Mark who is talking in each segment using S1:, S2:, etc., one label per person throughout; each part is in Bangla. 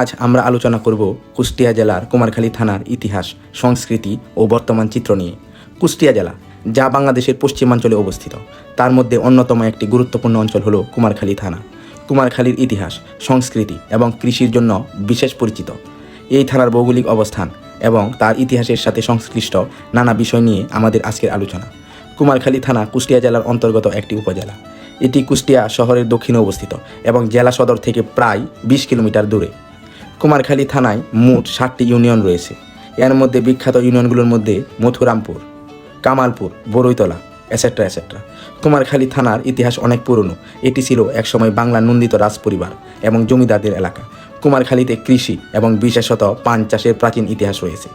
S1: আজ আমরা আলোচনা করব কুষ্টিয়া জেলার কুমারখালী থানার ইতিহাস, সংস্কৃতি ও বর্তমান চিত্র নিয়ে। কুষ্টিয়া জেলা, যা বাংলাদেশের পশ্চিমাঞ্চলে অবস্থিত, তার মধ্যে অন্যতম একটি গুরুত্বপূর্ণ অঞ্চল হলো কুমারখালী থানা। কুমারখালীর ইতিহাস, সংস্কৃতি এবং কৃষির জন্য বিশেষ পরিচিত। এই থানার ভৌগোলিক অবস্থান এবং তার ইতিহাসের সাথে সংশ্লিষ্ট নানা বিষয় নিয়ে আমাদের আজকের আলোচনা। কুমারখালী থানা কুষ্টিয়া জেলার অন্তর্গত একটি উপজেলা। এটি কুষ্টিয়া শহরের দক্ষিণে অবস্থিত এবং জেলা সদর থেকে প্রায় বিশ কিলোমিটার দূরে। কুমারখালী থানায় মোট ষাটটি ইউনিয়ন রয়েছে। এর মধ্যে বিখ্যাত ইউনিয়নগুলোর মধ্যে মথুরামপুর, কামালপুর বড়ইতলা এসেট্রা এসেট্রা। কুমারখালী থানার ইতিহাস অনেক পুরনো। এটি ছিল একসময় বাংলার নন্দিত রাজপরিবার এবং জমিদারদের এলাকা। কুমারখালীতে কৃষি এবং বিশেষত পান চাষের প্রাচীন ইতিহাস রয়েছে।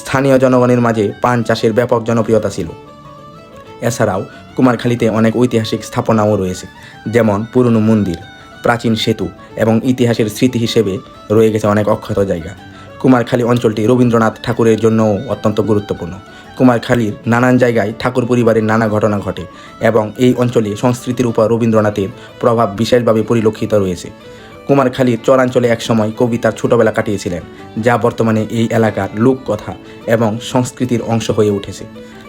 S1: স্থানীয় জনগণের মাঝে পান চাষের ব্যাপক জনপ্রিয়তা ছিল। এছাড়াও কুমারখালীতে অনেক ঐতিহাসিক স্থাপনাও রয়েছে, যেমন পুরনো মন্দির প্রাচীন সেতু এবং ইতিহাসের স্মৃতি হিসেবে রয়ে গেছে অনেক অক্ষত জায়গা। কুমারখালী অঞ্চলটি রবীন্দ্রনাথ ঠাকুরের জন্যও অত্যন্ত গুরুত্বপূর্ণ। কুমারখালীর নানান জায়গায় ঠাকুর পরিবারের নানা ঘটনা ঘটে এবং এই অঞ্চলে সংস্কৃতির উপর রবীন্দ্রনাথের প্রভাব বিশেষভাবে পরিলক্ষিত রয়েছে। কুমারখালীর চরাঞ্চলে একসময় কবি তার ছোটবেলা কাটিয়েছিলেন, যা বর্তমানে এই এলাকার লোককথা এবং সংস্কৃতির অংশ হয়ে উঠেছে।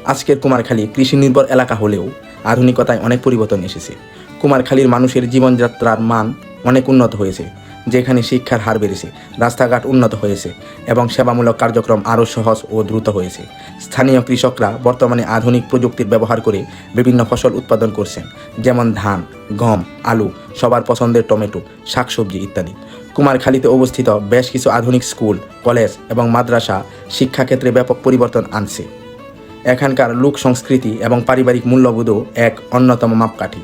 S1: আজকের কুমারখালী কৃষি নির্ভর এলাকা হলেও আধুনিকতায় অনেক পরিবর্তন এসেছে। কুমারখালীর মানুষের জীবনযাত্রার মান অনেক উন্নত হয়েছে, যেখানে শিক্ষার হার বেড়েছে, রাস্তাঘাট উন্নত হয়েছে, এবং সেবামূলক কার্যক্রম আরও সহজ ও দ্রুত হয়েছে। স্থানীয় কৃষকরা বর্তমানে আধুনিক প্রযুক্তির ব্যবহার করে বিভিন্ন ফসল উৎপাদন করছেন, যেমন ধান, গম, আলু, সবার পছন্দের টমেটো, শাকসবজি ইত্যাদি। কুমারখালীতে অবস্থিত বেশ কিছু আধুনিক স্কুল, কলেজ এবং মাদ্রাসা শিক্ষাক্ষেত্রে ব্যাপক পরিবর্তন আনছে। এখানকার লোক সংস্কৃতি এবং পারিবারিক মূল্যবোধও এক অন্যতম মাপকাঠি।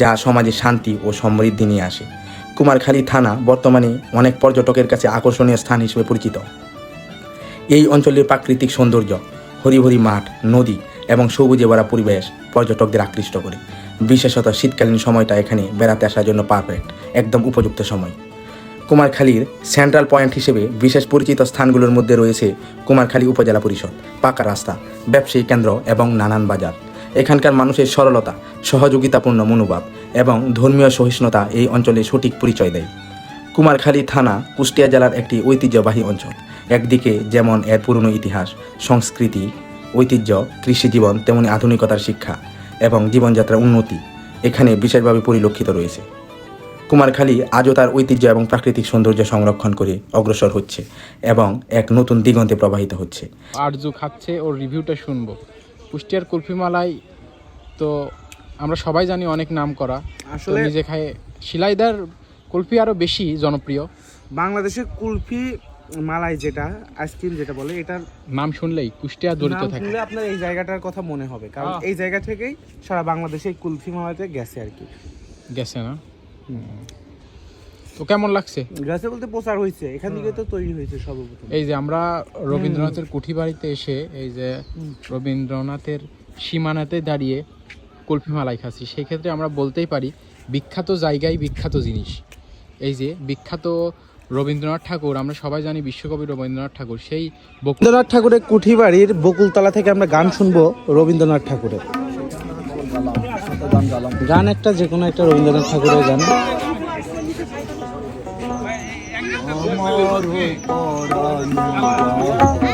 S1: যা সমাজে শান্তি ও সমৃদ্ধি নিয়ে আসে। কুমারখালী থানা বর্তমানে অনেক পর্যটকের কাছে আকর্ষণীয় স্থান হিসেবে পরিচিত। এই অঞ্চলের প্রাকৃতিক সৌন্দর্য হরিহরি মাঠ, নদী এবং সবুজে ভরা পরিবেশ পর্যটকদের আকৃষ্ট করে। বিশেষত শীতকালীন সময়টা এখানে বেড়াতে আসার জন্য পারফেক্ট একদম উপযুক্ত সময়। কুমারখালীর সেন্ট্রাল পয়েন্ট হিসেবে বিশেষ পরিচিত স্থানগুলোর মধ্যে রয়েছে কুমারখালী উপজেলা পরিষদ, পাকা রাস্তা, ব্যবসায়ী কেন্দ্র এবং নানান বাজার। এখানকার মানুষের সরলতা, সহযোগিতাপূর্ণ মনোভাব এবং ধর্মীয় সহিষ্ণুতা এই অঞ্চলে সঠিক পরিচয় দেয়। কুমারখালী থানা, কুষ্টিয়া জেলার একটি ঐতিহ্যবাহী অঞ্চল। একদিকে যেমন এর পুরনো ইতিহাস, সংস্কৃতি, ঐতিহ্য কৃষিজীবন তেমনি আধুনিকতার শিক্ষা এবং জীবনযাত্রার উন্নতি এখানে বিশেষভাবে পরিলক্ষিত রয়েছে। কুমারখালী আজও তার ঐতিহ্য এবং প্রাকৃতিক সৌন্দর্য সংরক্ষণ করে অগ্রসর হচ্ছে এবং এক নতুন দিগন্তে প্রবাহিত হচ্ছে।
S2: আরজু খাচ্ছে ওর রিভিউটা শুনব। কুষ্টিয়ার কুলফিমালাই তো আমরা সবাই জানি অনেক নাম করা। আসলে নিজে খায় শিলাইদার কুলফি আরও বেশি জনপ্রিয়।
S3: বাংলাদেশের কুলফি মালাই যেটা আইসক্রিম যেটা বলে এটার
S2: নাম শুনলেই কুষ্টিয়া জড়িত থাকে।
S3: শুনলে আপনার এই জায়গাটার কথা মনে হবে কারণ। এই জায়গা থেকেই সারা বাংলাদেশে কুলফি মালাইতে গেছে আর কি।
S2: গেছে না? তো কেমন লাগছে?
S3: গেছে বলতে প্রচার হয়েছে এখান থেকে তো তৈরি হয়েছে সর্বপ্রথম।
S2: এই যে আমরা রবীন্দ্রনাথের কুঠি বাড়িতে এসে এই যে রবীন্দ্রনাথের সীমানাতে দাঁড়িয়ে কুলফি মালাই খাচ্ছি সেক্ষেত্রে আমরা বলতেই পারি বিখ্যাত জায়গায় বিখ্যাত জিনিস। এই যে বিখ্যাত রবীন্দ্রনাথ ঠাকুর আমরা সবাই জানি বিশ্বকবি রবীন্দ্রনাথ ঠাকুর সেই
S3: রবীন্দ্রনাথ ঠাকুরের কুঠি বাড়ির বকুলতলা থেকে আমরা গান শুনব রবীন্দ্রনাথ ঠাকুরের। গান একটা যে কোনো একটা রবীন্দ্রনাথ ঠাকুরের গান।
S4: আমার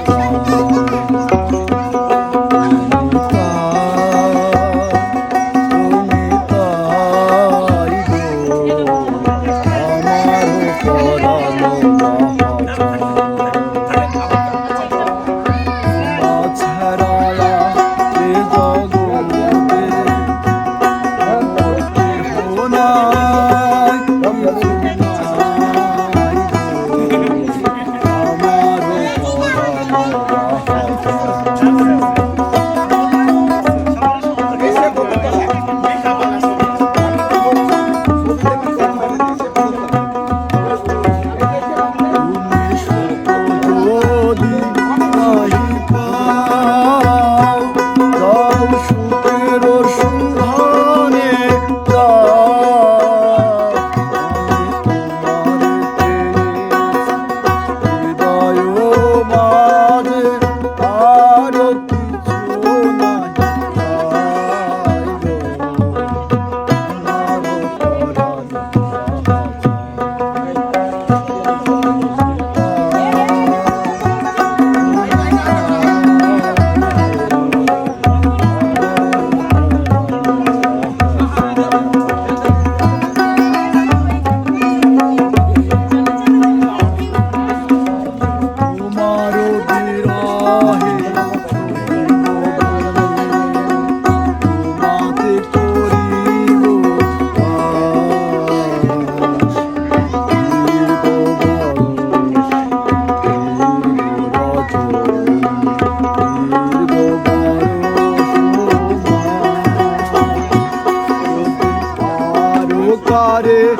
S4: কারে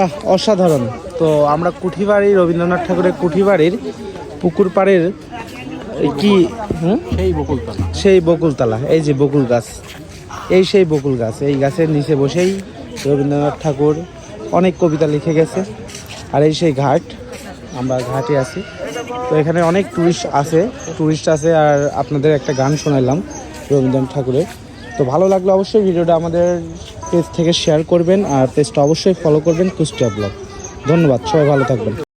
S3: বাহ অসাধারণ। তো আমরা কুঠিবাড়ি রবীন্দ্রনাথ ঠাকুরের কুঠিবাড়ির পুকুর পাড়ের কি হুম?
S2: সেই বকুলতলা।
S3: সেই বকুলতলা এই যে বকুল গাছ। এই সেই বকুল গাছ এই গাছের নিচে বসেই রবীন্দ্রনাথ ঠাকুর অনেক কবিতা লিখে গেছে। আর এই সেই ঘাট আমরা ঘাটে আছি। তো এখানে অনেক টুরিস্ট আছে টুরিস্ট আছে আর আপনাদের একটা গান শোনালাম রবীন্দ্রনাথ ঠাকুরের। তো ভালো লাগলে অবশ্যই ভিডিওটা আমাদের পেজ থেকে শেয়ার করবেন আর পেজটা অবশ্যই ফলো করবেন কুষ্টিয়া ব্লগ ধন্যবাদ, সবাই ভালো থাকবেন।